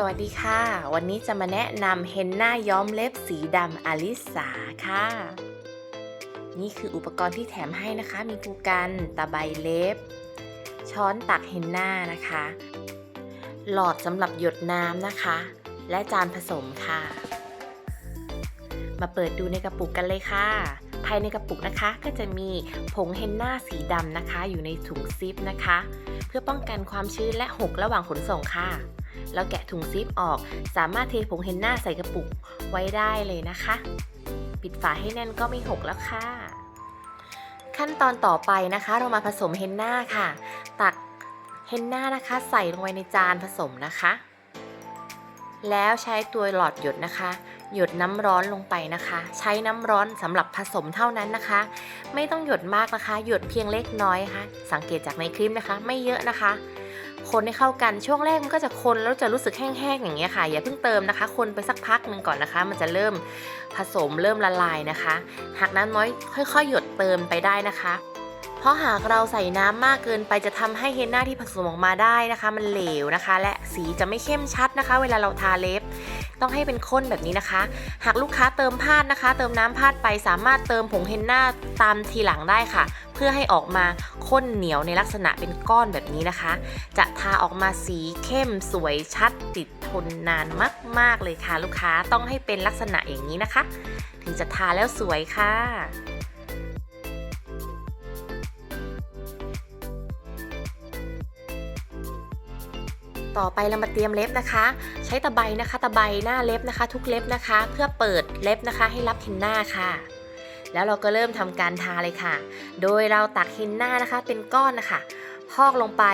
สวัสดีค่ะ วันนี้จะมาแนะนำเฮนน่าย้อมเล็บสีดำอลิสาค่ะ นี่คืออุปกรณ์ที่แถมให้นะคะ มีภูกันตะไบเล็บ ช้อนตักเฮนน่านะคะ หลอดสำหรับหยดน้ำนะคะ และจานผสมค่ะ มาเปิดดูในกระปุกกันเลยค่ะ ภายในกระปุกนะคะก็จะมีผงเฮนน่าสีดำนะคะ อยู่ในถุงซิปนะคะ เพื่อป้องกันความชื้นและหกระหว่างขนส่งค่ะ แล้วแกะถุงซิปออก สามารถเทผงเฮนน่าใส่กระปุกไว้ได้เลยนะคะ ปิดฝาให้แน่นก็ไม่หกแล้วค่ะ ขั้นตอนต่อไปนะคะ เรามาผสมเฮนน่าค่ะ ตักเฮนน่านะคะ ใส่ลงไปในจานผสมนะคะ แล้วใช้ตัวหลอดหยดนะคะ หยดน้ำร้อนลงไปนะคะ ใช้น้ำร้อนสำหรับผสมเท่านั้นนะคะ ไม่ต้องหยดมากนะคะ หยดเพียงเล็กน้อยค่ะ สังเกตจากในคลิปนะคะ ไม่เยอะนะคะ คนให้เข้ากันช่วงแรกมันก็จะคนแล้วจะรู้สึกแห้งๆอย่างเงี้ยค่ะ อย่าเพิ่งเติมนะคะ คนไปสักพักหนึ่งก่อนนะคะ มันจะเริ่มผสมเริ่มละลายนะคะ หากน้ำน้อยค่อยๆ หยดเติมไปได้นะคะ เพราะหากเราใส่น้ำมากเกินไปจะทำให้เฮนน่าที่ผสมออกมาได้นะคะ มันเหลวนะคะ และสีจะไม่เข้มชัดนะคะ เวลาเราทาเล็บ ต้องให้เป็นข้นแบบนี้นะคะ หากลูกค้าเติมพลาดนะคะ เติมน้ำพลาดไปสามารถเติมผงเฮนน่าตามทีหลังได้ค่ะ เพื่อให้ออกมาข้นเหนียวในลักษณะเป็นก้อนแบบนี้นะคะ จะทาออกมาสีเข้มสวยชัดติดทนนานมาก ๆ เลยค่ะ ลูกค้าต้องให้เป็นลักษณะอย่างนี้นะคะ ถึงจะทาแล้วสวยค่ะ ต่อไปเรามาเตรียมเล็บนะคะ ใช้ตะไบนะคะ ตะไบหน้าเล็บนะคะ ทุกเล็บนะคะ เพื่อเปิดเล็บนะคะ ให้รับเฮนน่าค่ะแล้วเราก็เริ่มทำการทาเลยค่ะ โดยเราตักเฮนน่านะคะเป็นก้อนนะคะ พอกลงไป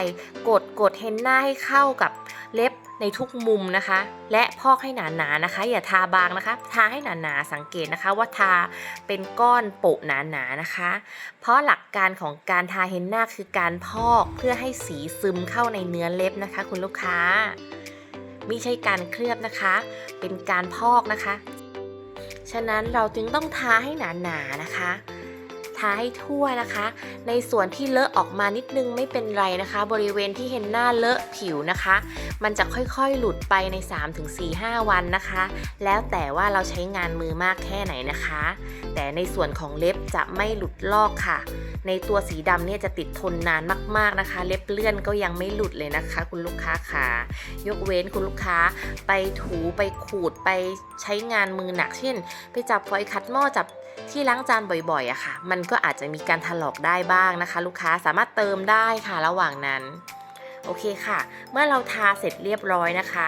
กดกดเฮนน่าให้เข้ากับเล็บ ในทุกมุมนะคะ และพอกให้หนาๆนนะคะ อย่าทาบางนะคะ ทาให้หนาๆสังเกตนะคะว่าทาเป็นก้อนโปะหนาๆนะคะ เพราะหลักการของการทาเฮนนาคือการพอกเพื่อให้สีซึมเข้าในเนื้อเล็บนะคะ คุณลูกค้าไม่ใช่การเคลือบนะคะ เป็นการพอกนะคะ ฉะนั้นเราจึงต้องทาให้หนาๆนะคะ ทาให้ทั่วนะคะ ในส่วนที่เลอะออกมานิดนึงไม่เป็นไรนะคะ บริเวณที่เห็นหน้าเลอะผิวนะคะ มันจะค่อยๆหลุดไปใน 3-4-5 วันนะคะ แล้วแต่ว่าเราใช้งานมือมากแค่ไหนนะคะ แต่ในส่วนของเล็บจะไม่หลุดลอกค่ะ ในตัวสีดำเนี่ยจะติดทนนานมากๆนะคะ เล็บเลื่อนก็ยังไม่หลุดเลยนะคะ คุณลูกค้าค่ะ ยกเว้นคุณลูกค้าไปถูไปขูดไปใช้งานมือหนัก เช่น ไปจับฟอยคัดหม้อจับ ที่ล้างจานบ่อยๆอะค่ะ มันก็อาจจะมีการถลอกได้บ้างนะคะ ลูกค้าสามารถเติมได้ค่ะระหว่างนั้น โอเคค่ะ เมื่อเราทาเสร็จเรียบร้อยนะคะ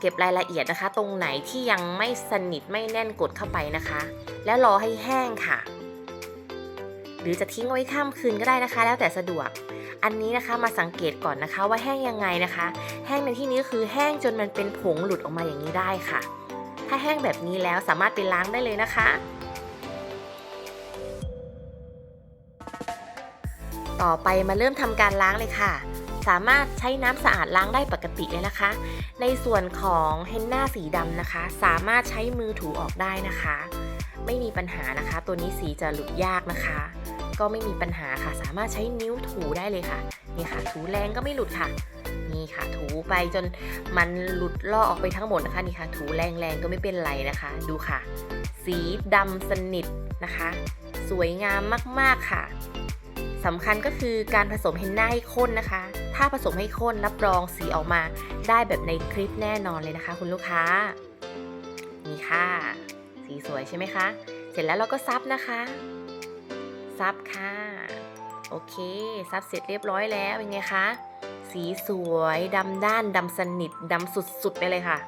เก็บรายละเอียดนะคะ ตรงไหนที่ยังไม่สนิทไม่แน่นกดเข้าไปนะคะ แล้วรอให้แห้งค่ะ หรือจะทิ้งไว้ข้ามคืนก็ได้นะคะ แล้วแต่สะดวกอันนี้นะคะมาสังเกตก่อนนะคะว่าแห้งยังไงนะคะ แห้งในที่นี้คือแห้งจนมันเป็นผงหลุดออกมาอย่างนี้ได้ค่ะ ถ้าแห้งแบบนี้แล้วสามารถไปล้างได้เลยนะคะ ต่อไปมาเริ่มทำการล้างเลยค่ะ สามารถใช้น้ำสะอาดล้างได้ปกติเลยนะคะ ในส่วนของเฮนน่าสีดำนะคะ สามารถใช้มือถูออกได้นะคะ ไม่มีปัญหานะคะ ตัวนี้สีจะหลุดยากนะคะ ก็ไม่มีปัญหาค่ะ สามารถใช้นิ้วถูได้เลยค่ะ นี่ค่ะ ถูแรงก็ไม่หลุดค่ะนี่ค่ะถูไปจนมันหลุดลอกออกไปทั้งหมดนะคะนี่ค่ะ ถูแรงๆก็ไม่เป็นไรนะคะ ดูค่ะ สีดำสนิทนะคะ สวยงามมากๆค่ะ สำคัญก็คือการผสมเฮนน่าให้ข้นนะคะ ถ้าผสมให้ข้นรับรองสีออกมาได้แบบในคลิปแน่นอนเลยนะคะ คุณลูกค้า นี่ค่ะ สีสวยใช่ไหมคะ เสร็จแล้วเราก็ซับนะคะ ซับค่ะ โอเค ซับเสร็จเรียบร้อยแล้วเป็นไงคะ สีสวยดำด้านดำสนิทดำสุดๆไปเลยค่ะ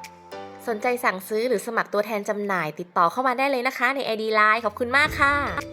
สนใจสั่งซื้อหรือสมัครตัวแทนจำหน่าย ติดต่อเข้ามาได้เลยนะคะ ใน ID Line ขอบคุณมากค่ะ